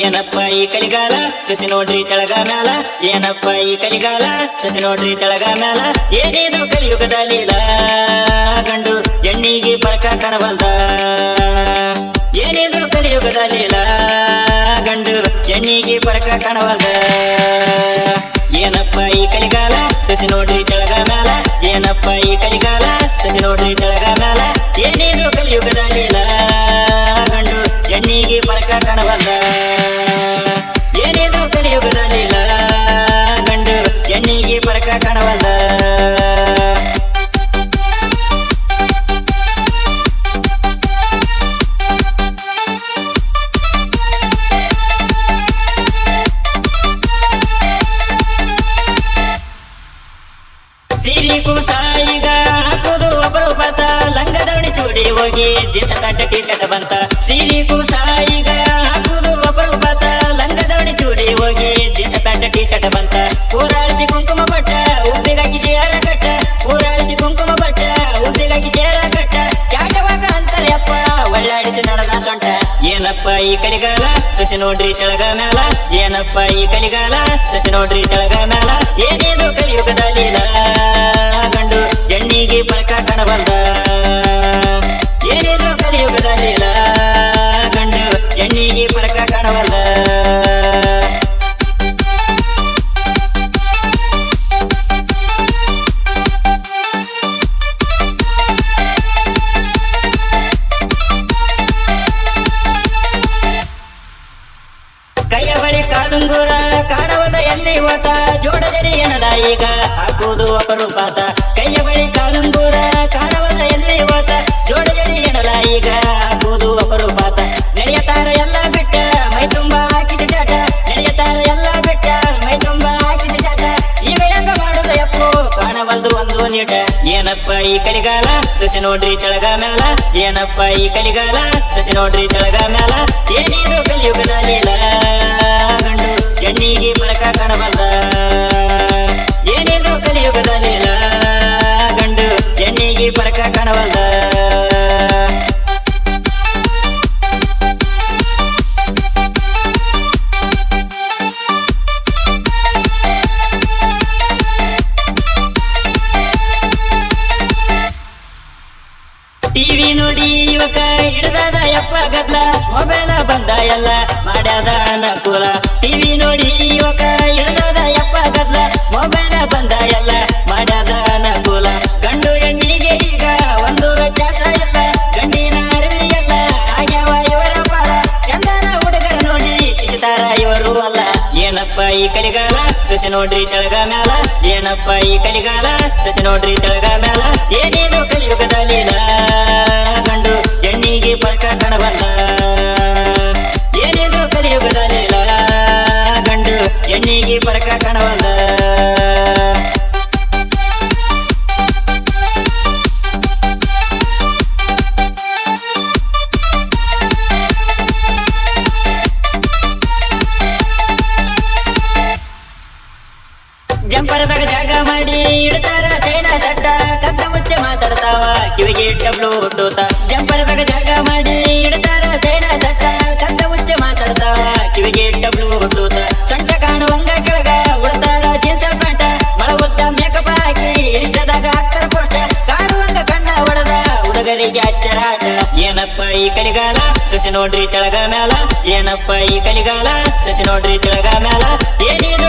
ಏನಪ್ಪ ಈ ಕಲಿಗಾಲ? ಸಸಿ ನೋಡ್ರಿ ತೆಳಗ ಮ್ಯಾಲ. ಏನಪ್ಪ ಈ ಕಲಿಗಾಲ? ಸಸಿ ನೋಡ್ರಿ ತೆಳಗ ಮ್ಯಾಲ. ಏನೇನು ಕಲಿಯುಗದ ಲೀಲ ಗಂಡು ಎಣ್ಣಿಗೆ ಬಳಕ ಕಣವಲ್ದ? ಏನೇನು ಕಲಿಯುಗದ ಲೀಲ ಗಂಡು ಪರಕ ಕಾಣವಲ್ದ. ಏನಪ್ಪ ಈ ಕಲಿಗಾಲ? ಸಸಿ ನೋಡ್ರಿ ತೆಳಗ ಮ್ಯಾಲ. ಏನಪ್ಪ ಈ ಕಲಿಗಾಲ? ಸಸಿ ನೋಡ್ರಿ ತೆಳಗ ಮ್ಯಾಲ. ಏನೇನು ಕಲಿಯುಗದ ಲೀಲ. ಗಂಡು ಎಣ್ಣಿಗೆ ಬರಕ ಕಾಣವಲ್ದ. ಜೀನ್ಸ್ ಪ್ಯಾಂಟ್ ಟಿ ಶರ್ಟ್ ಬಂತ. ಸಿರಿ ಕುಂಸ ಈಗ ಹಾಕುದು ಒಬ್ಬರು ಲಂಗ ಲಂಗದವಣಿ ಚೂಡಿ ಹೋಗಿ ಜೀನ್ಸ್ ಪ್ಯಾಂಟ್ ಟಿ ಶರ್ಟ್ ಬಂತ. ಊರಾಳಿಸಿ ಕುಂಕುಮ ಬಟ್ಟ ಉಬ್ಬಿಗಾಗಿ ಸೇರ ಕಟ್ಟ. ಊರಾಳಿಸಿ ಕುಂಕುಮ ಬಟ್ಟ ಉಬ್ಬಿಗಾಗಿ ಸೇರ ಕಟ್ಟ. ಕ್ಯಾಟವಾಗ ಅಂತಾರೆ ಅಪ್ಪ, ಒಳ್ಳಾಡಿಸಿ ನಡೆದ ಸೊಂಟ. ಏನಪ್ಪ ಈ ಕಲಿಗಾಲ? ಸಸಿ ನೋಡ್ರಿ ತೆಳಗ ಮ್ಯಾಲ. ಏನಪ್ಪ ಈ ಕಲಿಗಾಲ? ಸಸಿ ನೋಡ್ರಿ ತೆಳಗ ಮ್ಯಾಲ. ಏನೇನು ಬಳಿ ಕಾಡುಂಗೂರ, ಕಾಡವದ ಎಲ್ಲಿ ಓತ ಜೋಡದಡಿ ಎಣದ ಈಗ ಹಾಕುವುದು ಅಪರೂಪಾತ. ಕೈಯ ಬಳಿ ಕಾಡುಂಗೂರ, ಕಾಡವದ ಎಲ್ಲಿ ಓತ ಜೋಡದಡಿ ಎಣದ ಈಗ ಹಾಕುವುದು ಅಪರೂಪಾತ. ನಡೆಯತಾರ ಎಲ್ಲ ಬಿಟ್ಟ, ಮೈ ತುಂಬ ಹಾಕಿಸಿ ಟಾಟ. ನಡೆಯತಾರ ಎಲ್ಲ ಬಿಟ್ಟ, ಮೈ ತುಂಬ ಹಾಕಿಸಿ ಟಾಟ. ಈಗ ಹೆಂಗ ಮಾಡುದ ಎಪ್ಪು? ಕಾಣವಲ್ದು ಒಂದು ನೀಟ. ಏನಪ್ಪ ಈ ಕಲಿಗಾಲ? ಸಸಿ ನೋಡ್ರಿ ತೆಳಗ ಮ್ಯಾಲ. ಏನಪ್ಪ ಈ ಕಲಿಗಾಲ? ಸಸಿ ನೋಡ್ರಿ ತೆಳಗ ಮ್ಯಾಲ. ಟಿವಿ ನೋಡಿ ಯುವಕ ಹಿಡ್ದಾದ ಯಪ್ಪ ಗದ್ಲ ಮೊಬೈಲ ಬಂದ ಎಲ್ಲ ಮಾಡ್ಯಾದ ಅನುಕೂಲ. ಟಿವಿ ನೋಡಿ ಈ ಕಲಿಗಾಲ, ಸಸಿ ನೋಡ್ರಿ ತೆಳಗ ಮ್ಯಾಲ. ಏನಪ್ಪ ಈ ಕಲಿಗಾಲ, ಸಸಿ ನೋಡ್ರಿ ತೆಳಗ ಮ್ಯಾಲ. ಏನೇನು ಕಲಿಯುಗದ ಲೀಲ ಕಂಡು ಎಣ್ಣಿಗೆ ಬರಕ ಕಾಣಬಲ್ಲ. ಏನೇನು ಕಲಿಯುಗದ ಲೀಲ ಕಂಡು ಎಣ್ಣಿಗೆ ಬರಕ ಜಂಪರದಾಗ ಜಾಗ ಮಾಡಿ ಇಡ್ತಾರ, ಚೈನಾ ಸಟ್ಟ ಕದ್ದ ಮುಚ್ಚೆ ಮಾತಾಡ್ತಾವ, ಕಿವಿಗೆ ಡಬ್ಲು ಹುಟ್ಟೋತ ಜಂಪರದಾಗ ಜಾಗ ಮಾಡಿ ಇಡ್ತಾರ, ಚೈನಾ ಸಟ್ಟ ಕದ್ದ ಮುಚ್ಚೆ ಮಾತಾಡ್ತಾವ, ಕಿವಿಗೆ ಡಬ್ಲು ಹುಟ್ಟೋತ ಸೊಂಟ ಕಾಣುವಂಗ ಕೆಳಗ ಉಡ್ತಾರ ಜೀನ್ಸ ಪಾಟ ಮಳ ಉದ್ದ ಮೇಕಪ್ ಹಾಕಿ ಇಷ್ಟದಾಗ ಹಾಕ್ತಾರ ಪೋಸ್ಟ ಕಾಣುವಂಗ ಕಣ್ಣ ಹೊಡೆದ ಹುಡುಗರಿಗೆ ಅಚ್ಚರಾಟ. ಏನಪ್ಪ ಈ ಕಲಿಗಾಲ? ಸಸಿ ನೋಡ್ರಿ ತೆಳಗ ಮ್ಯಾಲ. ಏನಪ್ಪ ಈ ಕಲಿಗಾಲ? ಸಸಿ ನೋಡ್ರಿ ತೆಳಗ ಮ್ಯಾಲ. ಏನೇನು